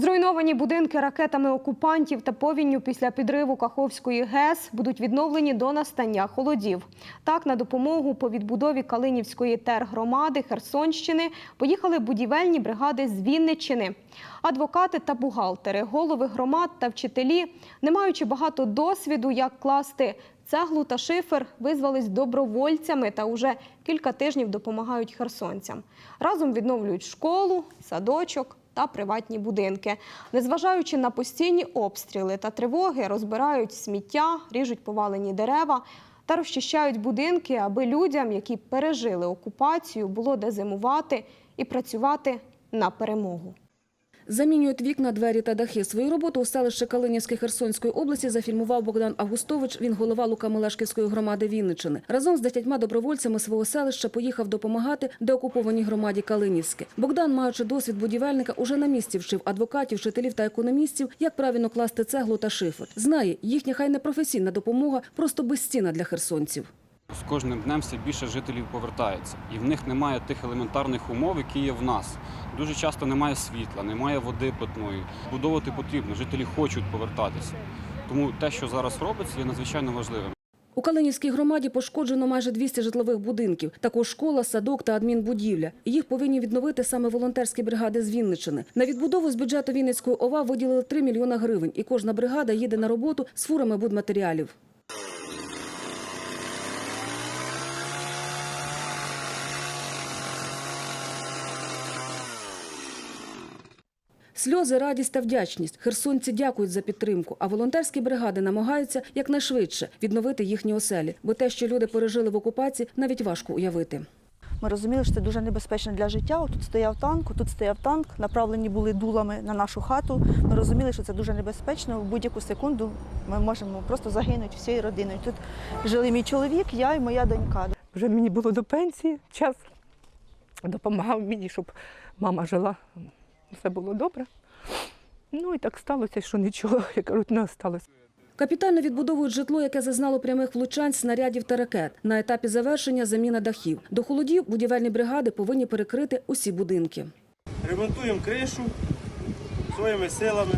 Зруйновані будинки ракетами окупантів та повінню після підриву Каховської ГЕС будуть відновлені до настання холодів. Так, на допомогу по відбудові Калинівської тергромади Херсонщини поїхали будівельні бригади з Вінниччини. Адвокати та бухгалтери, голови громад та вчителі, не маючи багато досвіду, як класти цеглу та шифер, визвались добровольцями та уже кілька тижнів допомагають херсонцям. Разом відновлюють школу, садочок та приватні будинки. Незважаючи на постійні обстріли та тривоги, розбирають сміття, ріжуть повалені дерева та розчищають будинки, аби людям, які пережили окупацію, було де зимувати і працювати на перемогу. Замінюють вікна, двері та дахи. Свою роботу у селищі Калинівське Херсонської області зафільмував Богдан Августович. Він голова Лука-Мелешківської громади Вінничини. Разом з десятьма добровольцями свого селища поїхав допомагати деокупованій громаді Калинівське. Богдан, маючи досвід будівельника, уже на місці вчив адвокатів, вчителів та економістів, як правильно класти цеглу та шифер. Знає, їхня хай не професійна допомога, просто безцінна для херсонців. З кожним днем все більше жителів повертається, і в них немає тих елементарних умов, які є в нас. Дуже часто немає світла, немає води питної. Будовувати потрібно, жителі хочуть повертатися. Тому те, що зараз робиться, є надзвичайно важливим. У Калинівській громаді пошкоджено майже 200 житлових будинків. Також школа, садок та адмінбудівля. Їх повинні відновити саме волонтерські бригади з Вінничини. На відбудову з бюджету Вінницької ОВА виділили 3 мільйона гривень, і кожна бригада їде на роботу з фурами будматеріалів. Сльози, радість та вдячність. Херсонці дякують за підтримку, а волонтерські бригади намагаються якнайшвидше відновити їхні оселі, бо те, що люди пережили в окупації, навіть важко уявити. Ми розуміли, що це дуже небезпечно для життя. Тут стояв танк, тут стояв танк, направлені були дулами на нашу хату. Ми розуміли, що це дуже небезпечно. В будь-яку секунду ми можемо просто загинути всією родиною. Тут жили мій чоловік, я і моя донька. Вже мені було до пенсії час. Допомагав мені, щоб мама жила. Все було добре. Ну і так сталося, що нічого, як кажуть, не осталось. Капітально відбудовують житло, яке зазнало прямих влучань, снарядів та ракет. На етапі завершення заміна дахів. До холодів будівельні бригади повинні перекрити усі будинки. Ремонтуємо кришу своїми силами.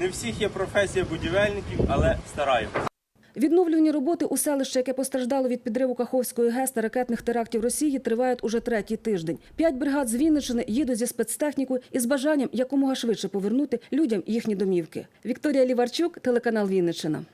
Не всіх є професія будівельників, але стараємося. Відновлювані роботи у селищі, яке постраждало від підриву Каховської ГЕС та ракетних терактів Росії, тривають уже третій тиждень. П'ять бригад з Вінничини їдуть зі спецтехнікою із бажанням якомога швидше повернути людям їхні домівки. Вікторія Ліварчук, телеканал Вінниччина.